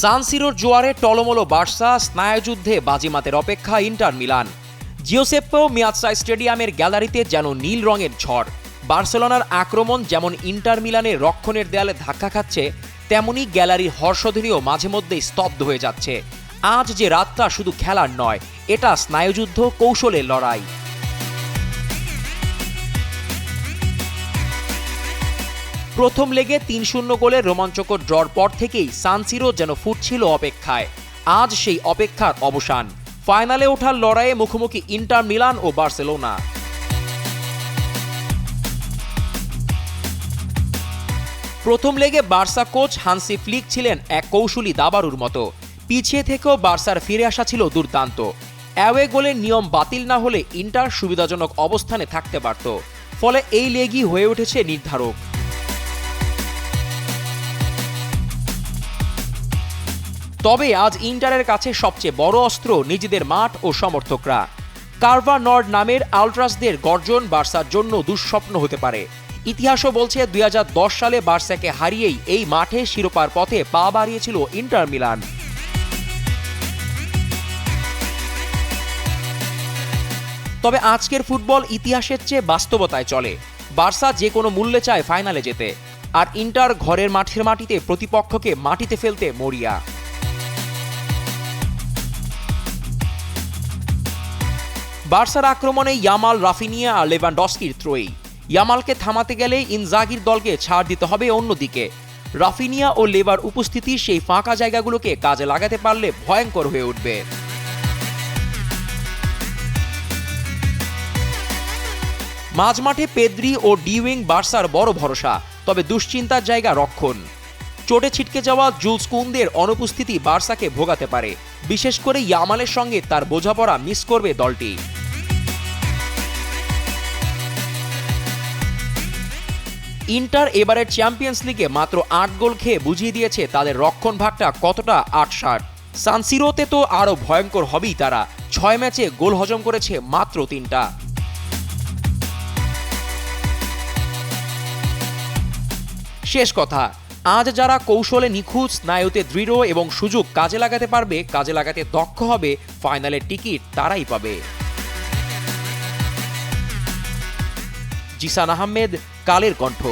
সানসিরোর জোয়ারে টলমলো বার্সা, স্নায়ুযুদ্ধে বাজিমাতের অপেক্ষা inter Milan. জিওসেপ্পো মিয়াৎসা স্টেডিয়ামের গ্যালারিতে যেন নীল রঙের ঝড়। বার্সেলোনার আক্রমণ যেমন ইন্টার মিলানের রক্ষণের দেয়ালে ধাক্কা খাচ্ছে, তেমনি গ্যালারির হর্ষধ্বনিও মাঝে মধ্যেই স্তব্ধ হয়ে যাচ্ছে। আজ যে রাতটা শুধু খেলার নয়, এটা স্নায়ুযুদ্ধ কৌশলের লড়াই। প্রথম লেগে তিন শূন্য গোলে রোমাঞ্চকর ড্রর পর থেকেই সানসিরো যেন ফুটছিল অপেক্ষায়। আজ সেই অপেক্ষার অবসান। ফাইনালে ওঠার লড়াইয়ে মুখোমুখি ইন্টার মিলান ও বার্সেলোনা। প্রথম লেগে বার্সা কোচ হানসি ফ্লিক ছিলেন এক কৌশলী দাবারুর মতো। পিছিয়ে থেকেও বার্সার ফিরে আসা ছিল দুর্দান্ত। অ্যাওয়ে গোলের নিয়ম বাতিল না হলে ইন্টার সুবিধাজনক অবস্থানে থাকতে পারত। ফলে এই লেগই হয়ে উঠেছে নির্ধারক। তবে আজ ইন্টারের কাছে সবচেয়ে বড় অস্ত্র নিজেদের মাঠ ও সমর্থকরা। কার্ভা নর্ড নামের আলট্রাসদের গর্জন বার্সার জন্য দুঃস্বপ্ন হতে পারে। ইতিহাসও বলছে দুই সালে বার্সাকে হারিয়েই এই মাঠে শিরোপার পথে পা বাড়িয়েছিল ইন্টার মিলান। তবে আজকের ফুটবল ইতিহাসের চেয়ে বাস্তবতায় চলে। বার্সা যে কোনো মূল্যে চায় ফাইনালে যেতে। আর ইন্টার ঘরের মাঠের মাটিতে প্রতিপক্ষকে মাটিতে ফেলতে মরিয়া। বার্সার আক্রমণে ইয়ামাল, রাফিনিয়া আর লেভানডস্কির ত্রয়ী। ইয়ামালকে থামাতে গেলে ইনজাগির দলকে ছাড় দিতে হবে অন্যদিকে। রাফিনিয়া ও লেবার উপস্থিতি সেই ফাঁকা জায়গাগুলোকে কাজে লাগাতে পারলে ভয়ঙ্কর হয়ে উঠবে। মাঝমাঠে পেদ্রি ও ডিউইং বার্সার বড় ভরসা, তবে দুশ্চিন্তার জায়গা রক্ষণ। চোটে ছিটকে যাওয়া জুলস কুন্দের অনুপস্থিতি বার্সাকে ভোগাতে পারে, বিশেষ করে ইয়ামালের সঙ্গে তার বোঝাপড়া মিস করবে দলটি। ইন্টার এবারের চ্যাম্পিয়ন্স লিগে মাত্র আট গোল খেয়ে বুঝিয়ে দিয়েছে তাদের রক্ষণ ভাগটা কতটা আটষাট। সানসিরোতে তো আরও ভয়ঙ্কর হবেই তারা। ছয় ম্যাচে গোল হজম করেছে মাত্র তিনটা। শেষ কথা, আজ যারা কৌশলে নিখুঁত, স্নায়ুতে দৃঢ় এবং সুযোগ কাজে লাগাতে পারবে, কাজে লাগাতে দক্ষ হবে ফাইনালের টিকিট তারাই পাবে। জিসান আহমেদ কালের কণ্ঠ।